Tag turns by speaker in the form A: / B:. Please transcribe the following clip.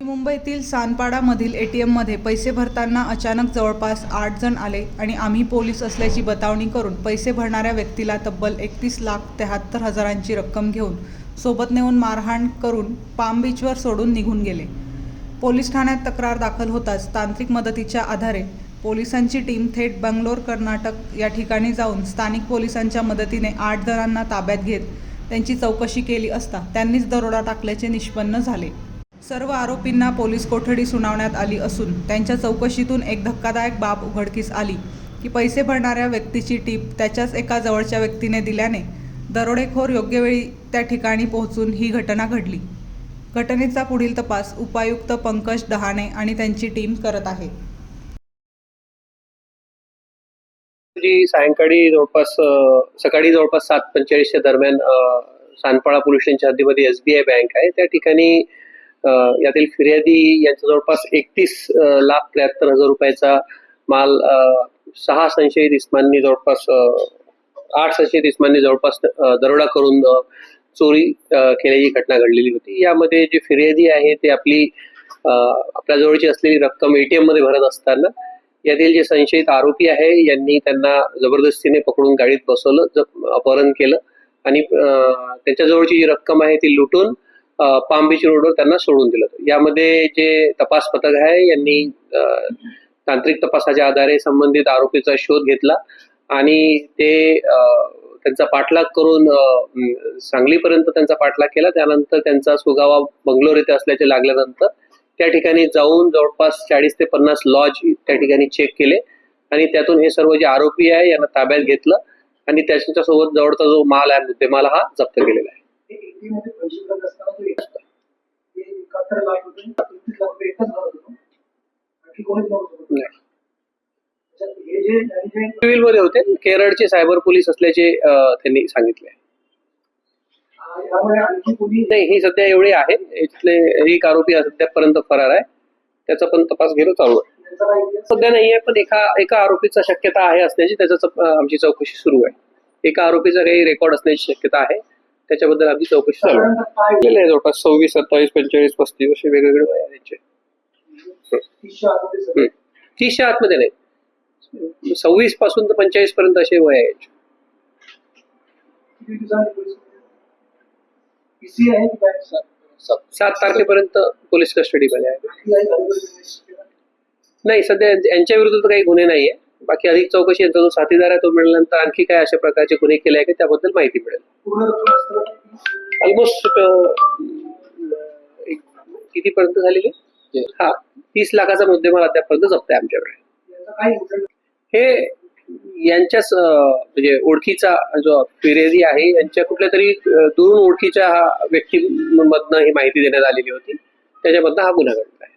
A: मुंबईतील सानपाडामधील A T एममध्ये पैसे भरताना अचानक जवळपास आठ जण आले आणि आम्ही पोलीस असल्याची बतावणी करून पैसे भरणाऱ्या व्यक्तीला तब्बल एकतीस लाख त्र्याहत्तर हजारांची रक्कम घेऊन सोबत नेऊन मारहाण करून पाम बीचवर सोडून निघून गेले. पोलीस ठाण्यात तक्रार दाखल होताच तांत्रिक मदतीच्या आधारे पोलिसांची टीम थेट बंगलोर कर्नाटक या ठिकाणी जाऊन स्थानिक पोलिसांच्या मदतीने आठ जणांना ताब्यात घेत त्यांची चौकशी केली असता त्यांनीच दरोडा टाकल्याचे निष्पन्न झाले. सर्व आरोपींना पोलीस कोठडी सुनावण्यात आली असून त्यांच्या चौकशीतून एक धक्कादायक बाब उघडकीस आली. की पैसे भरणाऱ्या व्यक्तीची टीप त्याच्याच एका जवळच्या व्यक्तीने दिल्याने दरोडेखोर योग्य वेळी त्या ठिकाणी पोहोचून ही घटना घडली. घटनेचा पुढील तपास उपायुक्त पंकज डहाणे आणि त्यांची टीम करत आहे.
B: सायंकाळी जवळपास सकाळी जवळपास सात पंचेचाळीसच्या दरम्यान सानपाळा पोलीस स्टेशनच्या हद्दीमध्ये एसबीआय बँक आहे. त्या ठिकाणी यातील फिर्यादी यांच्या जवळपास एकतीस लाख त्र्याहत्तर हजार रुपयाचा माल सहा संशयित इस्मांनी जवळपास आठ संशयित इस्मांनी जवळपास दरोडा करून चोरी केल्याची घटना घडलेली होती. यामध्ये जे फिर्यादी आहे ते आपली आपल्या जवळची असलेली रक्कम एटीएममध्ये भरत असताना यातील जे संशयित आरोपी आहे यांनी त्यांना जबरदस्तीने पकडून गाडीत बसवलं अपहरण केलं आणि त्यांच्या जवळची जी रक्कम आहे ती लुटून पाम बीच रोडवर त्यांना सोडून दिलं यामध्ये जे तपास पथक आहे यांनी तांत्रिक तपासाच्या आधारे संबंधित आरोपीचा शोध घेतला आणि ते त्यांचा पाठलाग करून सांगलीपर्यंत त्यांचा पाठलाग केला. त्यानंतर त्यांचा सुगावा बंगलोर येथे असल्याचे लागल्यानंतर त्या ठिकाणी जाऊन जवळपास चाळीस ते पन्नास लॉज त्या ठिकाणी चेक केले आणि त्यातून हे सर्व जे आरोपी आहे यांना ताब्यात घेतलं आणि त्याच्यासोबत जवळचा जो माल आहे मुद्देमाल हा जप्त केलेला आहे.
C: मध्ये लाख रुपये पंचवीस लाख रुपये एकच होतो. आणखी कोणीच नव्हतं.
B: नाही.
C: त्याच्यात हे जे आणि जे
B: सिव्हिलमध्ये होते केरळचे सायबर पोलीस असल्याचे त्यांनी सांगितले.
C: आ, यामुळे आणखी कोणी
B: नाही ही सध्या एवढे आहे. इथले एक आरोपी सध्यापर्यंत फरार आहे. त्याचा पण तपास घेणं चालू आहे. सध्या नाही आहे पण एका एका आरोपीचा शक्यता आहे असण्याची त्याचा आमची चौकशी सुरू आहे. एका आरोपीचा काही रेकॉर्ड असण्याची शक्यता आहे. त्याच्याबद्दल आमची चौकशी चालू आहे. जवळपास सव्वीस सत्तावीस पंचेचाळीस पस्तीस असे वेगवेगळे वय आहे त्यांचे
C: तीसच्या आतमध्ये
B: नाही. सव्वीसपासून तर पंचेचाळीस पर्यंत असे वय आहे सात तारखेपर्यंत पोलीस कस्टडीमध्ये आहे. नाही सध्या यांच्या विरुद्ध काही गुन्हे नाहीये. बाकी अधिक चौकशी यांचा जो साथीदार आहे तो मिळाल्यानंतर आणखी काय अशा प्रकारचे गुन्हे केले आहे का त्याबद्दल माहिती मिळेल. ऑलमोस्ट कितीपर्यंत झालेली? हा तीस लाखाचा मुद्देमाल अद्यापर्यंत जप्त आहे आमच्याकडे. हे यांच्याच म्हणजे ओळखीचा जो फिर्यादी आहे यांच्या कुठल्या तरी दुरून ओळखीच्या हा व्यक्तीमधनं ही माहिती देण्यात आलेली होती. त्याच्यामधनं हा गुन्हा घडला आहे.